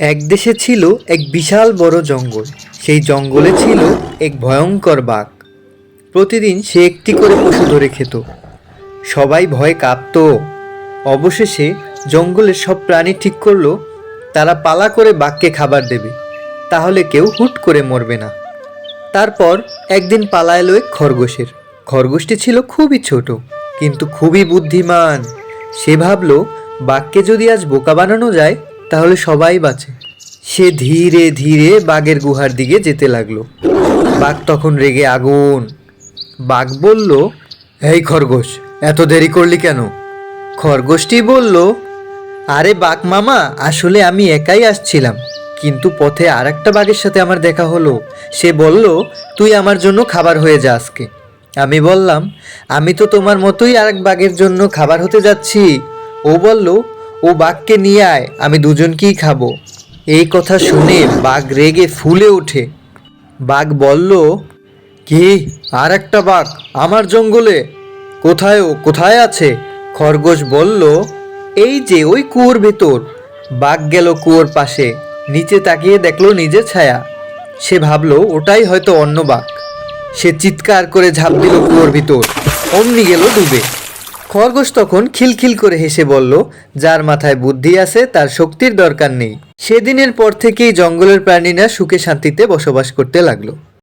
এক দেশে ছিল এক বিশাল বড় জঙ্গল। সেই জঙ্গলে ছিল এক ভয়ঙ্কর বাঘ। প্রতিদিন সে একটি করে পশু ধরে খেত। সবাই ভয়ে কাঁপত। অবশেষে জঙ্গলের সব প্রাণী ঠিক করল, তারা পালা করে বাঘকে খাবার দেবে। তাহলে কেউ হুট করে মরবে না। তারপর একদিন পালা এলো এক খরগোশের। খরগোশটি ছিল খুবই ছোট, কিন্তু খুবই বুদ্ধিমান। সে ভাবলো, বাঘকে যদি আজ বোকা বানানো যায় তাহলে সবাই বাঁচে। সে ধীরে ধীরে বাঘের গুহার দিকে যেতে লাগল। বাঘ তখন রেগে আগুন। বাঘ বলল, এই খরগোশ, এত দেরি করলি কেন? খরগোশটি বলল, আরে বাঘ মামা, আসলে আমি একাই আসছিলাম, কিন্তু পথে আর একটা বাঘের সাথে আমার দেখা হলো। সে বলল, তুই আমার জন্য খাবার হয়ে যা আজকে। আমি বললাম, আমি তো তোমার মতোই আরেক বাঘের জন্য খাবার হতে যাচ্ছি। ও বলল ও বাঘকে নিয়ে আয়, আমি দুজনকেই খাব। এই কথা শুনে বাঘ রেগে ফুলে ওঠে। বাঘ বলল, কি আর একটা বাঘ আমার জঙ্গলে? কোথায় ও, কোথায় আছে? খরগোশ বলল, এই যে ওই কুয়োর ভেতর। বাঘ গেল কুয়োর পাশে, নিচে তাকিয়ে দেখল নিজের ছায়া। সে ভাবলো, ওটাই হয়তো অন্য বাঘ। সে চিৎকার করে ঝাঁপ দিল কুয়োর ভিতর, অমনি গেল ডুবে। খরগোশ তখন খিলখিল করে হেসে বলল, যার মাথায় বুদ্ধি আছে, তার শক্তির দরকার নেই। সেদিনের পর থেকেই জঙ্গলের প্রাণীরা সুখে শান্তিতে বসবাস করতে লাগল।